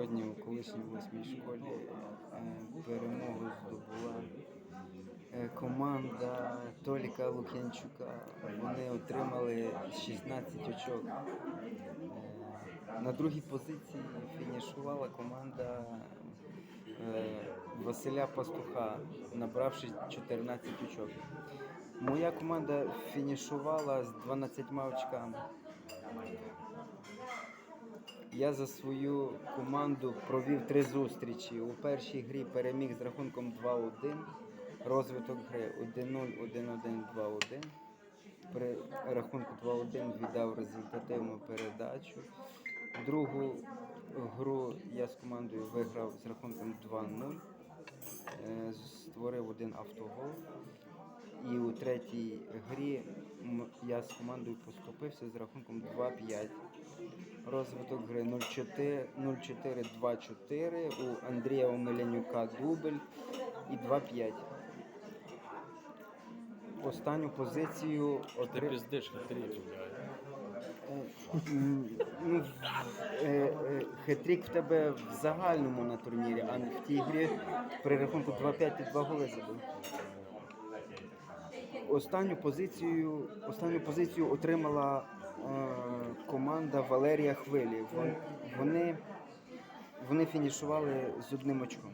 Сьогодні у колишній восьмій школі е, перемогу здобула е, команда Толіка Лук'янчука. Вони отримали 16 очок. Е, На другій позиції фінішувала команда Василя Пастуха, набравши 14 очок. Моя команда фінішувала з 12 очками. Я за свою команду провів три зустрічі. У першій грі переміг з рахунком 2-1. Розвиток гри 1-0, 1-1, 2-1. При рахунку 2-1 віддав результативну передачу. Другу гру я з командою виграв з рахунком 2-0. Е, Створив один автогол. І у третій грі я з командою поступився з рахунком 2-5. Розвиток гри 0-4, 0-4-2-4, у Андрія Омелянюка дубль і 2-5. Останню позицію Ти отримав. піздиш хитрі, Ну, е, е, хитрік в тебе в загальному на турнірі, а в тій грі при рахунку 2-5 ти два голи забив. Останню позицію, останню позицію отримала е, команда Валерія Хвилі. Вон- Вони, вони фінішували з одним очком.